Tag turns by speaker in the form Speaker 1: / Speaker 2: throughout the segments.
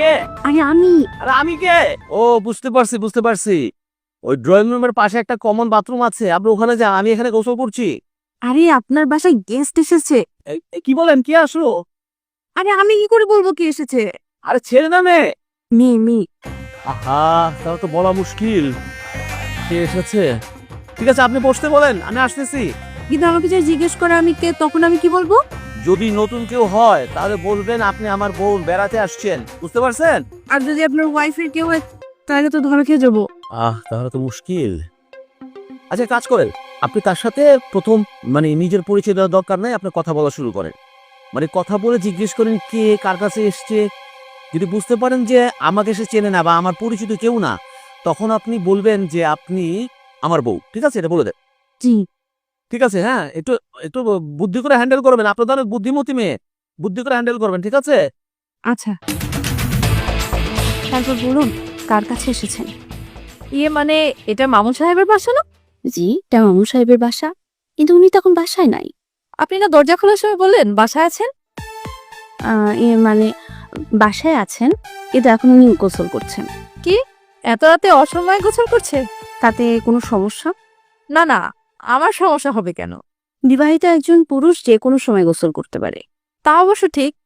Speaker 1: কে?
Speaker 2: আরে আমি।
Speaker 1: আরে আমি কে? ও বুঝতে পারছি বুঝতে পারছি। ওই ড্রয়িং রুমের পাশে একটা কমন বাথরুম আছে। আপনি ওখানে যান আমি এখানে গোসল করছি।
Speaker 2: আরে আপনার বাসায় গেস্ট এসেছে।
Speaker 1: এই- এই কি বলেন কি আসলো?
Speaker 2: আরে আমি কি করে বলব কি এসেছে?
Speaker 1: আরে ছেড়ে না আহা তাহলে তো বলা মুশকিল। কে এসেছে? ঠিক আছে আপনি বসতে বলেন আমি আসতেছি।
Speaker 2: কিন্তু আমাকে যে জিজ্ঞেস করে আমি কে তখন আমি কি বলব?
Speaker 1: যদি নতুন কেউ হয় তাহলে বলবেন আপনি আমার বোন বেড়াতে আসছেন। বুঝতে পারছেন?
Speaker 2: আর যদি আপনার ওয়াইফের কেউ হয় তাহলে তো ধরা খেয়ে যাব।
Speaker 1: আহ তাহলে তো মুশকিল। আচ্ছা কাজ করেন। আপনি তার সাথে প্রথম মানে নিজের পরিচয় দেওয়ার দরকার নাই আপনি কথা বলা শুরু করেন। মানে কথা বলে জিজ্ঞেস করেন কে কার কাছে এসছে। যদি বুঝতে পারেন যে আমাকে সে চেনে না বা আমার পরিচিত কেউ না তখন আপনি বলবেন যে আপনি আমার বউ। ঠিক আছে? এটা বলে দেন।
Speaker 2: জি।
Speaker 1: ঠিক আছে হ্যাঁ? একটু একটু বুদ্ধি করে হ্যান্ডেল করবেন। আপনার তো অনেক বুদ্ধিমতী মেয়ে। বুদ্ধি করে হ্যান্ডেল করবেন ঠিক আছে?
Speaker 2: আচ্ছা। তারপর বলুন কার কাছে এসেছেন?
Speaker 3: ইয়ে মানে এটা মামুন সাহেবের বাসা না?
Speaker 2: জি এটা মামু সাহেবের বাসা। কিন্তু উনি তখন বাসায় নাই।
Speaker 3: আপনি না দরজা খোলার সময় বললেন বাসায় আছেন?
Speaker 2: আহ, এ মানে বাসায় আছেন কিন্তু এখন উনি গোসল করছেন। কি?
Speaker 3: এত রাতে অসময়ে গোসল করছে?
Speaker 2: তাতে কোনো সমস্যা?
Speaker 3: না না আমার সমস্যা হবে কেন?
Speaker 2: বিবাহিত একজন পুরুষ যে কোনো সময় গোসল করতে পারে।
Speaker 3: তা অবশ্য ঠিক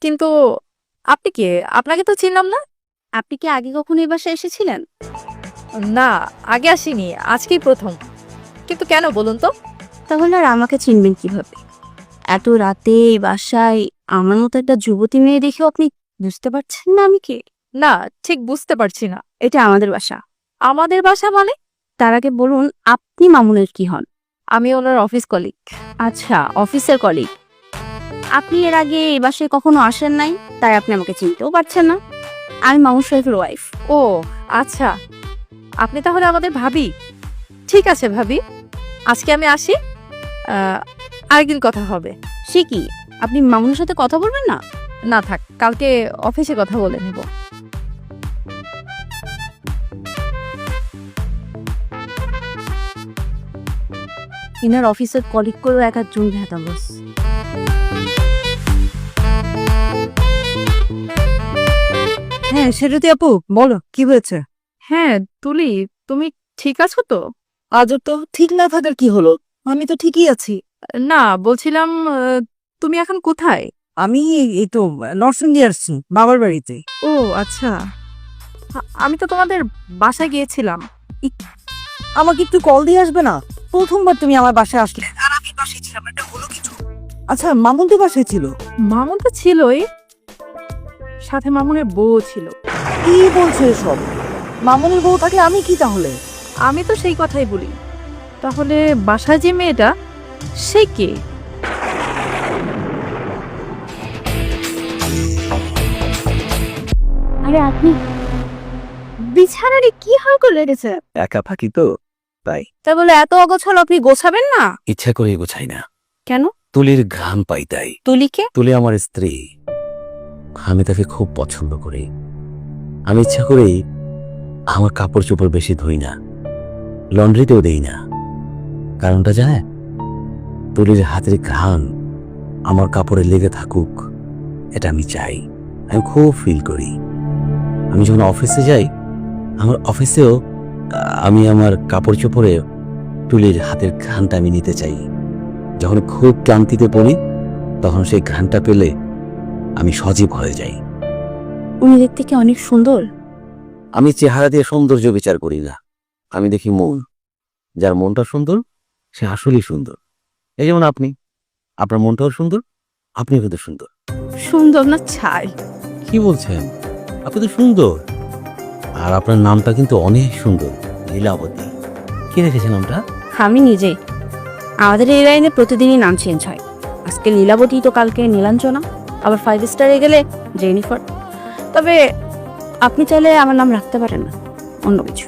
Speaker 3: কিন্তু আপনি কে? আপনাকে তো চিনলাম না।
Speaker 2: আপনি কি আগে কখনো এই বাসায় এসেছিলেন?
Speaker 3: না আগে আসিনি আজকেই প্রথম। কিন্তু কেন বলুন তো?
Speaker 2: তাহলে আর আমাকে চিনবেন কীভাবে? এত রাতে এই বাসায় আমার মতো একটা যুবতী মেয়ে দেখেও আপনি বুঝতে পারছেন না আমি কে?
Speaker 3: না ঠিক বুঝতে পারছি না।
Speaker 2: এটা আমাদের বাসা।
Speaker 3: আমাদের বাসা মানে?
Speaker 2: তার আগে বলুন আপনি মামুনের কি হন?
Speaker 3: আমি ওনার অফিস কলিগ
Speaker 2: আচ্ছা অফিসের কলিগ আপনি এর আগে এই বাসায় কখনো আসেন নাই? তাই আপনি আমাকে চিনতেও পারছেন না। আমি মামুন সাহেবের ওয়াইফ।
Speaker 3: ও আচ্ছা। আপনি তাহলে আমাদের ভাবি। ঠিক আছে ভাবি। আজকে আমি আসি। আহ, আরেকদিন কথা হবে।
Speaker 2: সে কি? আপনি মামুনের সাথে কথা বলবেন না?
Speaker 3: না থাক কালকে অফিসে কথা বলে নেব।
Speaker 2: ইনার অফিসের কলিগ করেও এক একজন ভেতা বস
Speaker 4: হ্যাঁ সেটাতে আপু বলো কি হয়েছে?
Speaker 3: হ্যাঁ তুলি তুমি ঠিক আছো তো?
Speaker 4: আজও তো ঠিক না থাকার কি হলো? আমি তো ঠিকই আছি।
Speaker 3: না বলছিলাম আহ, তুমি এখন কোথায়?
Speaker 4: আমি এই তো নর্থ ইন্ডিয়া আসছি বাবার বাড়িতে।
Speaker 3: ও আচ্ছা। আ- আমি তো তোমাদের বাসায় গিয়েছিলাম।
Speaker 4: আমাকে একটু কল দিয়ে আসবে না? প্রথমবার তুমি আমার বাসায় আসলে। আর আমি বাসায় ছিলাম এটা হলো কিছু। আচ্ছা মামুন তো বাসায় ছিল?
Speaker 3: মামুন তো ছিলই সাথে মামুনের বউ ছিল।
Speaker 4: কি বলছো এসব? মামুনের বউ থাকে আমি কি তাহলে?
Speaker 3: আমি তো সেই কথাই বলি। তাহলে বাসায় যে মেয়েটা সে কে?
Speaker 2: আরে আপনি বিছানারে কি হাল করে রেখেছে
Speaker 1: একা থাকি তো। তাই।
Speaker 2: তা বলে এত অগোছাল আপনি গোছাবেন না?
Speaker 1: ইচ্ছা করে গোছাই না।
Speaker 2: কেন?
Speaker 1: তুলির ঘাম পাই তাই।
Speaker 2: তুলিকে
Speaker 1: তুলি আমার স্ত্রী। আমি তাকে খুব পছন্দ করি। আমি ইচ্ছা করেই আমার কাপড় চোপড় বেশি ধুই না। লন্ড্রিতেও দেই না। কারণটা জানে তুলির হাতের ঘাম আমার কাপড়ে লেগে থাকুক এটা আমি চাই। আমি খুব ফিল করি। আমি যখন অফিসে যাই আমার অফিসেও আমি আমার কাপড় চোপড়ে তুলির হাতের ঘ্রাণটা আমি নিতে চাই। যখন খুব ক্লান্তিতে পড়ি তখন সেই ঘ্রাণটা পেলে আমি সজীব হয়ে যাই।
Speaker 2: উনি দেখতে কি অনেক সুন্দর?
Speaker 1: আমি চেহারা দিয়ে সৌন্দর্য বিচার করি না। আমি দেখি মন যার মনটা সুন্দর সে আসলেই সুন্দর। এই যেমন আপনি আপনার মনটাও সুন্দর আপনিও কিন্তু সুন্দর।
Speaker 2: সুন্দর না ছাই।
Speaker 1: কি বলছেন? আপনি তো সুন্দর। আর আপনার নামটা কিন্তু অনেক সুন্দর লীলাবতী। কি রেখেছে নামটা?
Speaker 2: আমি নিজে। আমাদের এই লাইনে প্রতিদিনই নাম চেঞ্জ হয়। আজকে লীলাবতী তো কালকে নীলাঞ্চনা আবার ফাইভ স্টারে গেলে জেনিফার তবে আপনি চাইলে আমার নাম রাখতে পারেন না অন্য কিছু।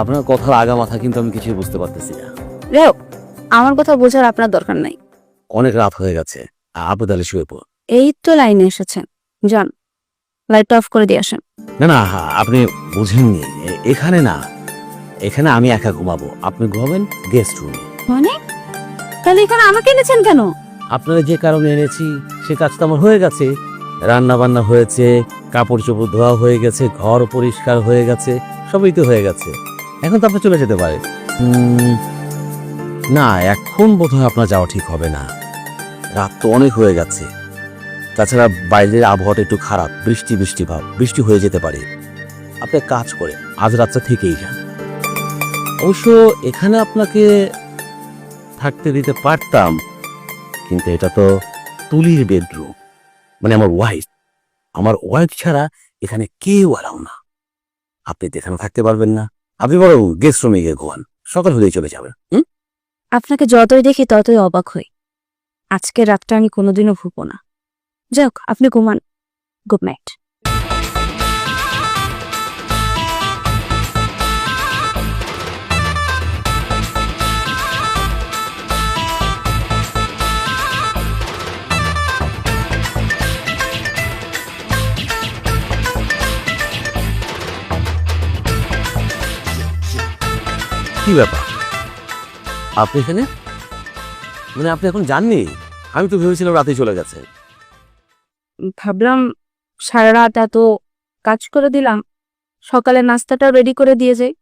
Speaker 1: আপনার কথার আগা মাথা কিন্তু আমি কিছুই বুঝতে পারতেছি না।
Speaker 2: যাই হোক, আমার কথা বোঝার আপনার দরকার নাই।
Speaker 1: অনেক রাত হয়ে গেছে আপনি তাহলে শুয়ে পড়
Speaker 2: এই তো লাইনে এসেছেন যান। লাইটটা অফ করে দিয়ে আসেন।
Speaker 1: না না আপনি বুঝেননি। এ- এখানে না এখানে আমি একা ঘুমাবো। আপনি ঘুমাবেন গেস্ট রুমে
Speaker 2: মানে? তাহলে এখানে আমাকে এনেছেন কেন?
Speaker 1: আপনারা যে কারণে এনেছি সে কাজ তো আমার হয়ে গেছে। রান্না বান্না হয়েছে কাপড় চোপড় ধোয়া হয়ে গেছে ঘর পরিষ্কার হয়ে গেছে সবই তো হয়ে গেছে। এখন তো আপনি চলে যেতে পারে না এখন বোধহয় আপনার যাওয়া ঠিক হবে না। রাত তো অনেক হয়ে গেছে। তাছাড়া বাইরের আবহাওয়াটা একটু খারাপ, বৃষ্টি বৃষ্টি ভাব, বৃষ্টি হয়ে যেতে পারে। আপনি কাজ করে আজ রাতটা থেকেই যান। অবশ্য এখানে আপনাকে থাকতে দিতে পারতাম, কিন্তু এটা তো তুলির বেডরুম মানে আমার ওয়াইফ আমার ওয়াইফ ছাড়া এখানে কেউ অ্যালাউ না। আপনি এখানে থাকতে পারবেন না। আপনি বরং গেস্ট রুমে গিয়ে ঘুমান, সকাল হলেই চলে যাবেন
Speaker 5: আপনাকে যতই দেখি ততই অবাক হই। আজকের রাতটা আমি কোনোদিনও ভুবো না। যাই হোক, আপনি ঘুমান। Good night.
Speaker 1: কি ব্যাপার? আপনি এখানে? মানে আপনি এখন জাননি আমি তো ভেবেছিলাম রাতেই চলে গেছে
Speaker 5: ভাবলাম সারা রাত এত কাজ করে দিলাম সকালে নাস্তাটা রেডি করে দিয়ে যাই।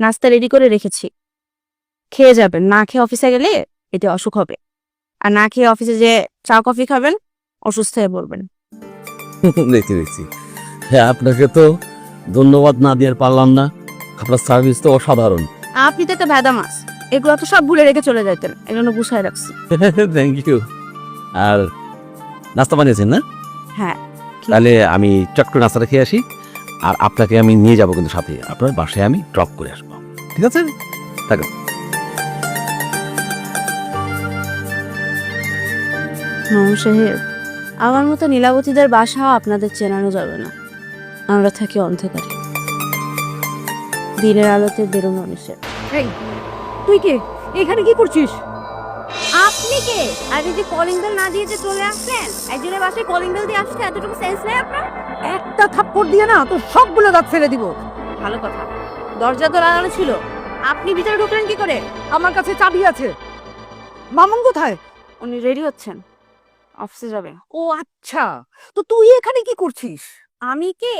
Speaker 5: নাস্তা রেডি করে রেখেছি। খেয়ে যাবেন না খেয়ে অফিসে গেলে এতে অসুখ হবে। আর না খেয়ে অফিসে যে চা কফি খাবেন অসুস্থ হয়ে পড়বেন।
Speaker 1: দেখছি দেখছি। হ্যাঁ আপনাকে তো ধন্যবাদ না দিয়ে পারলাম না। আপনার সার্ভিস তো অসাধারণ।
Speaker 5: আপনি তো একটা ভেদা মাছ। এগুলো তো সব ভুলে রেখে চলে যেতেন এগুলো গুছায় রাখছি।
Speaker 1: থ্যাংক ইউ আর নাস্তা বানিয়েছেন না?
Speaker 5: হ্যাঁ।
Speaker 1: তাহলে আমি চট করে নাস্তাটা খেয়ে আসি আর আপনাকে আমি নিয়ে যাব কিন্তু সাথে। আপনার বাসায় আমি ড্রপ করে আসব। ঠিক আছে? থাকুন।
Speaker 5: মামু সাহেব আমার মতো নীলাবতীদের বাসা আপনাদের চেনানো যাবে না। আমরা থাকি অন্ধকারে। দিনের আলোতে বেরোনো নিষেধ।
Speaker 4: এই তুই কে? এখানে কি করছিস?
Speaker 5: আপনি কে আর এই যে কলিং বেল না দিয়ে যে চলে আসলেন একজনের বাসায় কলিং বেল দিয়ে আসতে এতটুকু সেন্স নেই আপনার?
Speaker 4: একটা থাপ্পড় দিয়ে না তোর সবগুলো দাঁত ফেলে দিব।
Speaker 5: ভালো কথা। দরজা তো লাগানো ছিল। আপনি ভিতরে ঢুকলেন কি করে?
Speaker 4: আমার কাছে চাবি আছে। মামুন কোথায়?
Speaker 5: উনি রেডি হচ্ছেন। অফিসে যাবেন
Speaker 4: ও আচ্ছা তো তুই এখানে কি করছিস?
Speaker 5: আমি কে?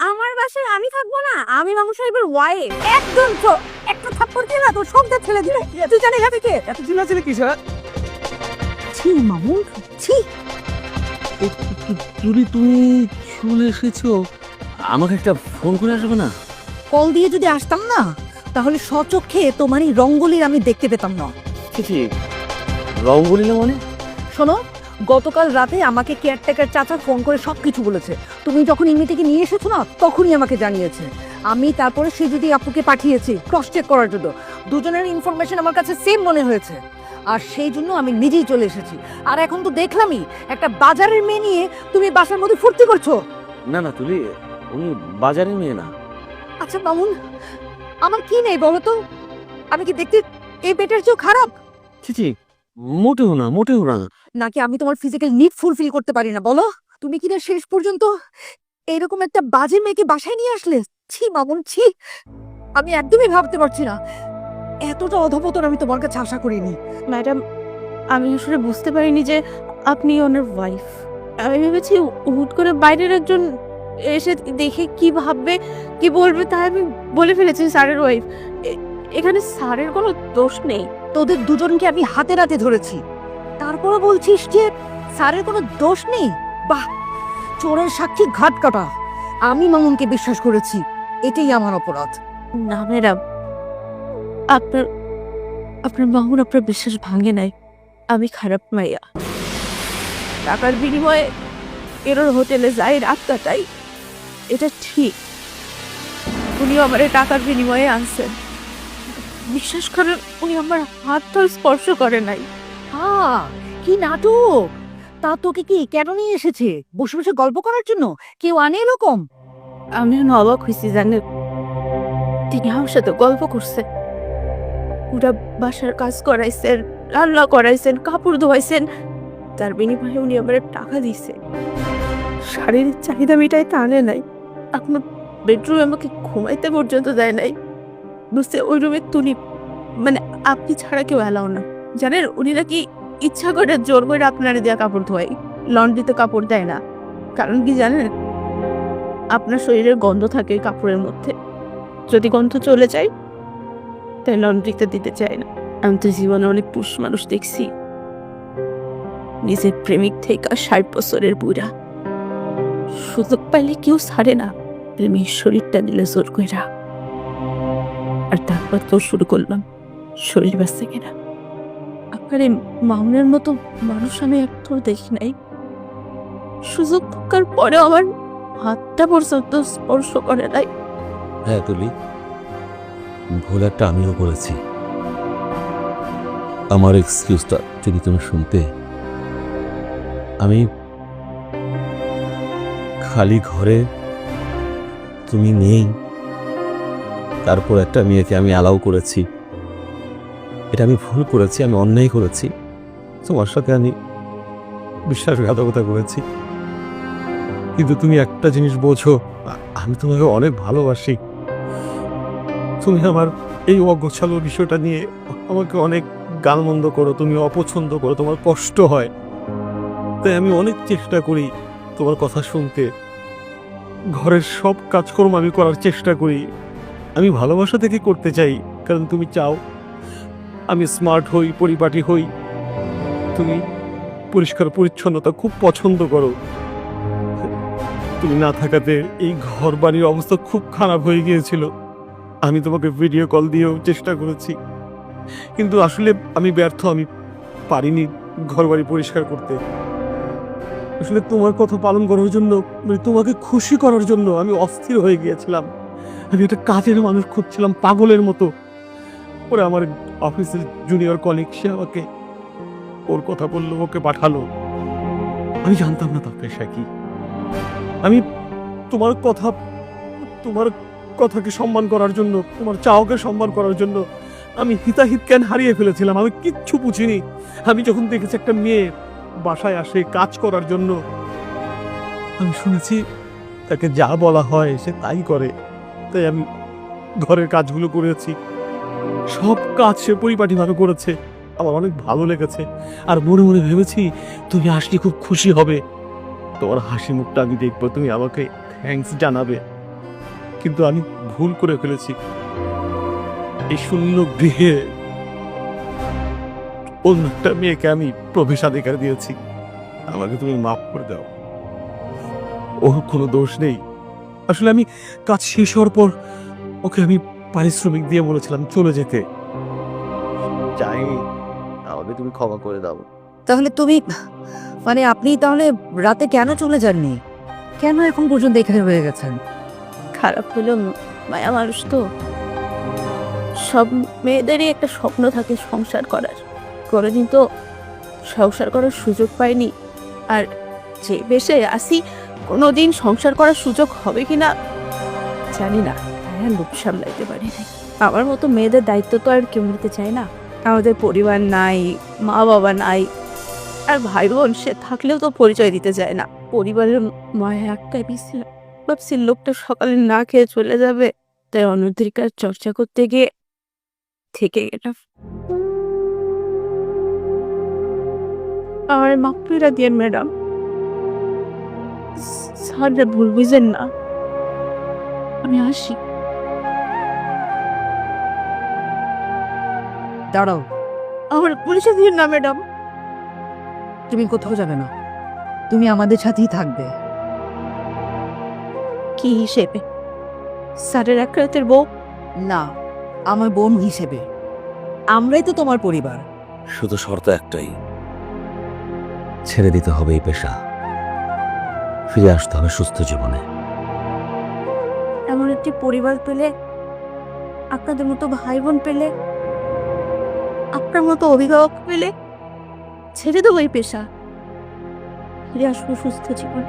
Speaker 5: আমার বাসায় আমি থাকব না আমি মামু সাহেবের ওয়াইফ
Speaker 4: একদম তো একটা থাপ্পড় দিয়ে না তোর সব দাঁত ফেলে দিলে তুই জানিস কে এত চিল্লাচিল্লি কিসের ছি মামুন ছি।
Speaker 1: তুমি তুমি চলে এসেছ। আমাকে একটা ফোন করে আসবে না?
Speaker 4: কল দিয়ে যদি আসতাম না তাহলে সচক্ষে তোমার এই রঙ্গলির আমি দেখতে পেতাম না।
Speaker 1: ঠিক রং না মানে?
Speaker 4: শোনো গতকাল রাতে আমাকে কেয়ারটেকার চাচা ফোন করে সব কিছু বলেছে। তুমি যখন ইমি থেকে নিয়ে এসেছ না তখনই আমাকে জানিয়েছে। আমি তারপরে সে যদি আপুকে পাঠিয়েছি ক্রস চেক করার জন্য। দুজনের ইনফরমেশন আমার কাছে সেম মনে হয়েছে। আর সেই জন্য আমি নিজেই চলে এসেছি। আর এখন তো দেখলামই একটা বাজারের মেয়ে নিয়ে তুমি বাসার মধ্যে ফুর্তি করছ।
Speaker 1: না না তুলি উনি বাজারের মেয়ে না।
Speaker 4: আচ্ছা মামুন আমার কি নেই বলো তো? আমি কি দেখতে এই পেটের চেয়েও খারাপ?
Speaker 1: ছি ছি মোটেও না মোটেও না।
Speaker 4: নাকি আমি তোমার ফিজিক্যাল নিড ফুলফিল করতে পারি না বলো? তুমি কিনা শেষ পর্যন্ত এরকম একটা বাজে মেয়েকে বাসায় নিয়ে আসলে? ছি মামুন ছি আমি একদমই ভাবতে পারছি না। এতটা অধপতন আমি তোমার কাছে আশা করিনি।
Speaker 5: ম্যাডাম আমি আসলে বুঝতে পারিনি যে আপনি ওনার ওয়াইফ আমি ভেবেছি হুট করে বাইরের একজন এসে দেখে কি ভাববে কি বলবে তাই আমি বলে ফেলেছি স্যারের ওয়াইফ এখানে স্যারের কোনো দোষ নেই।
Speaker 4: তোদের দুজনকে আমি হাতে নাতে ধরেছি। তারপরে বলছিস যে স্যারের কোনো দোষ নেই? বাহ! চোরের সাক্ষী ঘাট কাটা। আমি মামুনকে বিশ্বাস করেছি। এটাই আমার অপরাধ।
Speaker 5: না ম্যাডাম আপনার আপনার মামুন আপনার বিশ্বাস ভাঙে নাই। আমি খারাপ মাইয়া। টাকার বিনিময়ে এরোর হোটেলে যাই রাত কাটাই এটা ঠিক। উনি আমার টাকার বিনিময়ে আনছেন। বিশ্বাস করেন উনি আমার হাত তো স্পর্শ করে নাই।
Speaker 4: হ্যাঁ কি নাটক? তা তোকে কি কেন নিয়ে এসেছে? বসে বসে গল্প করার জন্য? কেউ আনে এরকম?
Speaker 5: আমি অবাক হয়েছি জানেন। তিনি আমার সাথে গল্প করছে। পুরা বাসার কাজ করাইছেন, রান্না করাইছেন, কাপড় ধোয়াইছেন। তার বিনিময়ে উনি আমার টাকা দিছে শারীরিক চাহিদা মিটাই আনে নাই। আপনার বেডরুমে আমাকে ঘুমাইতে পর্যন্ত দেয় নাই। বুঝতে ওই রুমে তুনি মানে আপনি ছাড়া কেউ অ্যালাও না। জানেন, উনি নাকি ইচ্ছা করে জোর করে আপনার দেওয়া কাপড় ধোয়াই লন্ড্রিতে কাপড় দেয় না। কারণ কি জানেন? আপনার শরীরের গন্ধ থাকে কাপড়ের মধ্যে। যদি গন্ধ চলে যায় তাই লন্ড্রিতে দিতে চায় না। আমি তো জীবনে অনেক পুরুষ মানুষ দেখছি। নিজের প্রেমিক থেকে ষাট বছরের বুড়া। সুযোগ পাইলে কেউ ছাড়ে না। প্রেমিক শরীরটা দিলে জোর কইরা। আর তারপর তো শুরু করলাম শরীর বাঁচতে কিনা। আপনার এই মামুনের মতো মানুষ আমি একটাও দেখি নাই। সুযোগ থাকার পরে আমার হাতটা পর্যন্ত স্পর্শ করে নাই।
Speaker 6: হ্যাঁ তুলি। ভুল একটা আমিও করেছি। আমার এক্সকিউজটা যদি তুমি শুনতে, আমি খালি ঘরে তুমি নেই, তারপর একটা মেয়েকে আমি অ্যালাউ করেছি। এটা আমি ভুল করেছি, আমি অন্যায় করেছি। তোমার সাথে আমি বিশ্বাসঘাতকতা করেছি। কিন্তু তুমি একটা জিনিস বোঝো, আমি তোমাকে অনেক ভালোবাসি। তুমি আমার এই অগোছালো বিষয়টা নিয়ে আমাকে অনেক গালমন্দ করো, তুমি অপছন্দ করো, তোমার কষ্ট হয়। তাই আমি অনেক চেষ্টা করি তোমার কথা শুনতে। ঘরের সব কাজকর্ম আমি করার চেষ্টা করি। আমি ভালোবাসা থেকে করতে চাই, কারণ তুমি চাও আমি স্মার্ট হই, পরিপাটি হই। তুমি পরিষ্কার, পরিচ্ছন্নতা খুব পছন্দ করো। তুমি না থাকাতে এই ঘর বাড়ির অবস্থা খুব খারাপ হয়ে গিয়েছিল। আমি তোমাকে ভিডিও কল দিয়েও চেষ্টা করেছি। কিন্তু আসলে আমি ব্যর্থ, আমি পারিনি ঘর বাড়ি পরিষ্কার করতে। আসলে তোমার কথা পালন করার জন্য মানে তোমাকে খুশি করার জন্য আমি অস্থির হয়ে গিয়েছিলাম। আমি একটা কাজের মানুষ খুঁজছিলাম, পাগলের মতো। ওরা আমার অফিসের জুনিয়র কলিগ সে আমাকে, ওর কথা বলল, ওকে পাঠালো। আমি জানতাম না তার পেশা কি। আমি তোমার কথা, তোমার কথাকে সম্মান করার জন্য, তোমার চাওকে সম্মান করার জন্য আমি হিতাহিত জ্ঞান হারিয়ে ফেলেছিলাম। আমি কিচ্ছু বুঝিনি। আমি যখন দেখেছি একটা মেয়ে বাসায় আসে কাজ করার জন্য, আমি শুনেছি তাকে যা বলা হয় সে তাই করে। তাই আমি ঘরের কাজগুলো করেছি। সব কাজ সে পরিপাটিভাবে করেছে। আমার অনেক ভালো লেগেছে। আর মনে মনে ভেবেছি, তুমি আসলে খুব খুশি হবে। তোমার হাসি মুখটা আমি দেখব। তুমি আমাকে থ্যাঙ্কস জানাবে। কিন্তু আমি ভুল করে ফেলেছি। এই শূন্য গৃহে অন্য একটা মেয়েকে আমি প্রবেশাধিকার দিয়েছি। আমাকে তুমি মাফ করে দাও। ওর কোনো দোষ নেই। আসলে আমি কাজ শেষ হওয়ার পর ওকে আমি পারিশ্রমিক দিয়ে বলেছিলাম চলে যেতে। আমাকে তুমি ক্ষমা করে দাও।
Speaker 4: তাহলে তুমি মানে আপনি তাহলে রাতে কেন চলে যাননি? কেন এখন পর্যন্ত এখানে রয়ে গেছেন?
Speaker 5: খারাপ হলেও মায়া মানুষ তো। সব মেয়েদেরই একটা স্বপ্ন থাকে সংসার করার। কোনোদিন তো সংসার করার সুযোগ পাইনি। আর যে বেশে আসি কোনোদিন সংসার করার সুযোগ হবে কি না জানি না। আর লোক সামলাইতে পারি আমার মতো মেয়েদের দায়িত্ব তো আর কেউ নিতে চায় না। আমাদের পরিবার নাই মা বাবা নাই। আর ভাই বোন সে থাকলেও তো পরিচয় দিতে চায় না। পরিবারের মায়া একটাই পিছিলাম ভাবছি লোকটা সকালে না খেয়ে চলে যাবে তাই অনধিকার চর্চা করতে গিয়ে থেকে গেলাম। আমার মাকপিরা দিয়ে ম্যাডাম স্যার ভুল বুঝেন না। আমি আসি।
Speaker 4: দাঁড়াও।
Speaker 5: আমার পুলিশে দিয়ে না ম্যাডাম।
Speaker 4: তুমি কোথাও যাবে না। তুমি আমাদের সাথেই থাকবে।
Speaker 5: কি হিসেবে? স্যারের এক রাতের বউ?
Speaker 4: না আমার বোন হিসেবে। আমরাই তো তোমার পরিবার।
Speaker 6: শুধু শর্ত একটাই। ছেড়ে দিতে হবে এই পেশা। ফিরে আসতে হবে সুস্থ জীবনে।
Speaker 5: এমন একটি পরিবার পেলে আপনাদের মতো ভাই বোন পেলে আপনার মতো অভিভাবক পেলে ছেড়ে দেবো এই পেশা। ফিরে আসব সুস্থ জীবন।